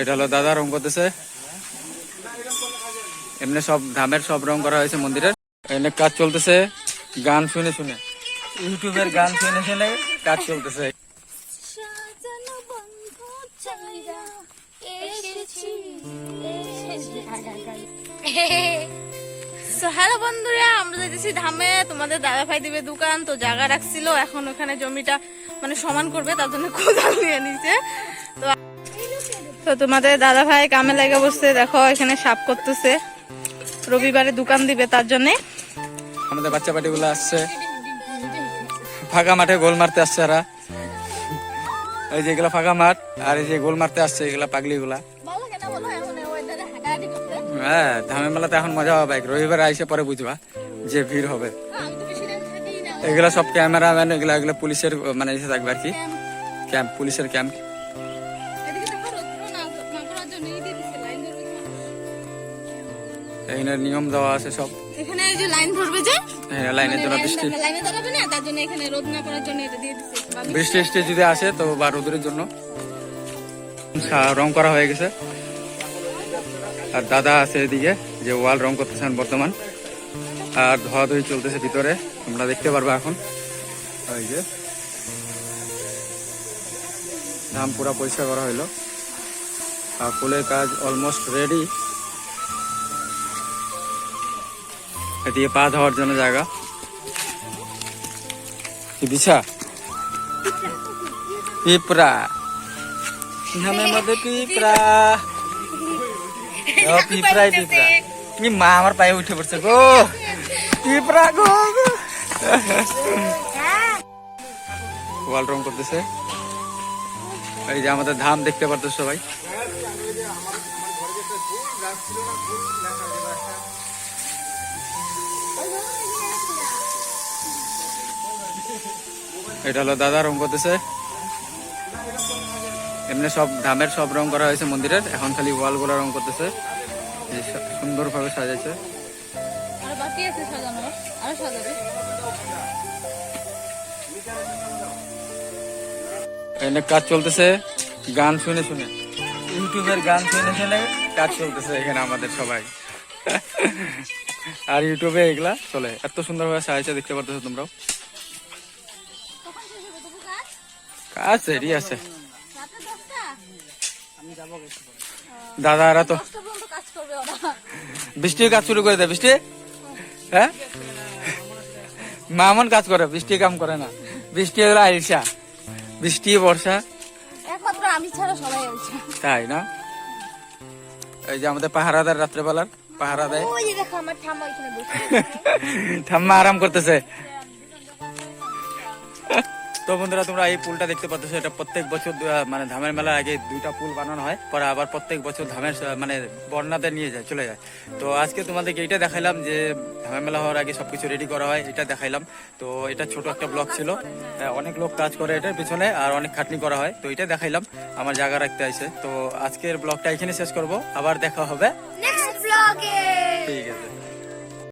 এটা হলো দাদা রং করতেছে। এমনি সব ধামের সব রং করা হয়েছে মন্দিরের। এমনি কাজ চলতেছে, গান শুনে শুনে। ইউটিউবের গান শুনে শুনে কাজ চলতেছে। হ্যালো বন্ধুরা, আমরা যেতেছি ধামে। তোমাদের দাদা ভাই দিবে দোকান, তো জায়গা রাখছিল। এখন ওখানে জমিটা মানে সমান করবে, তার জন্য কোদাল নিয়ে নিছে। তো তোমাদের দাদা ভাই কামে লেগে বসছে, দেখো এখানে সাপ করতেছে। রবিবারে দোকান দিবে তার জন্য। আমাদের বাচ্চা পাটিগুলো আসছে। ফাঁকা মাঠে গোল মারতে আসছে এরা। এই যে এগুলা ফাঁকা মাঠ, আর এই যে গোল মারতে আসছে এগুলা পাগলি গুলা বলো কেন বলো এখন ওয়েদারে হাঁটাহাঁটি করতে হ্যাঁ ধামের মেলাতে এখন মজা হবে রবিবার আইসে পরে বুঝবা যে ভিড় হবে। এগুলা সব ক্যামেরাম্যান, এগুলা এগুলা পুলিশের মানে থাকবে আর কি। ক্যাম্প, পুলিশের ক্যাম্প। এখানে নিয়ম দেওয়া আছে সব। এখানে এই যে লাইন ধরবে যে? হ্যাঁ, লাইনের জন্য বৃষ্টি। লাইনে দাঁড়াবে না? তার জন্য এখানে রোদ না করার জন্য এটা দিয়ে দিছে। বৃষ্টি বৃষ্টি যদি আসে তো বা রোদের জন্য। সা- রং করা হয়ে গেছে। আর দাদা আছে এদিকে যে ওয়াল রং করতেছেন বর্তমান। আর ধোয়া ধুই চলতেছে ভিতরে তোমরা দেখতে পারবে এখন। ওই যে। ধাম পুরা পরিষ্কার করা হইল। আর ফুলের কাজ অলমোস্ট রেডি। এদিকে পা ধোয়ার জন্য জায়গা। বিছা। পিঁপড়া। ধামের মধ্যে পিঁপড়া। পিঁপড়াই পিঁপড়া। কি মা আমার পায়ে উঠে পড়ছে গো। পিঁপড়া গো। ওয়াল রং করতেছে। এই যে আমাদের ধাম দেখতে পারতো সবাই। এটা হলো দাদা রং করতেছে। এমনি সব ধামের সব রং করা হয়েছে মন্দিরের। এখন খালি ওয়ালগুলা রং করতেছে। সুন্দর ভাবে সাজাইছে। আর বাকি আছে সাজানো। আর সাজাবে। এখানে কাজ চলতেছে। গান শুনে শুনে। ইউটিউবের গান শুনে শুনে কাজ চলতেছে এখানে আমাদের সবাই। আর ইউটিউবে এগুলা চলে। এত সুন্দর ভাবে সাজাইছে দেখতে পারতেছো তোমরাও। কাজ রেডি আছে। রাতে দাদা এরা তো কাজ বৃষ্টির কাজ শুরু করে দেয় বৃষ্টি। হ্যাঁ? মামন কাজ করে বৃষ্টি কাম করে না। বৃষ্টি হলো আইসা বৃষ্টি বর্ষা। একমাত্র আমি ছাড়া সবাই আছে তাই না? এই যে আমাদের পাহারাদার রাত্রেবেলার পাহারা দেয় ঠাম্মা আরাম করতেছে। তো বন্ধুরা তোমরা এই পুলটা দেখতে পাচ্ছ এটা প্রত্যেক বছর মানে ধামের মেলার আগে দুইটা পুল বানানো হয় পরে আবার প্রত্যেক বছর ধামের মানে বন্যাতে নিয়ে যায় চলে যায়। তো আজকে তোমাদেরকে এটা দেখাইলাম যে ধামের মেলা হওয়ার আগে সবকিছু রেডি করা হয় এটা দেখাইলাম। তো এটা ছোট একটা ব্লক ছিল অনেক লোক কাজ করে এটার পিছনে আর অনেক খাটনি করা হয় তো এটা দেখাইলাম আমার জায়গা রাখতে আইসে। তো আজকের ব্লগটা এখানে শেষ করব আবার দেখা হবে। ঠিক আছে।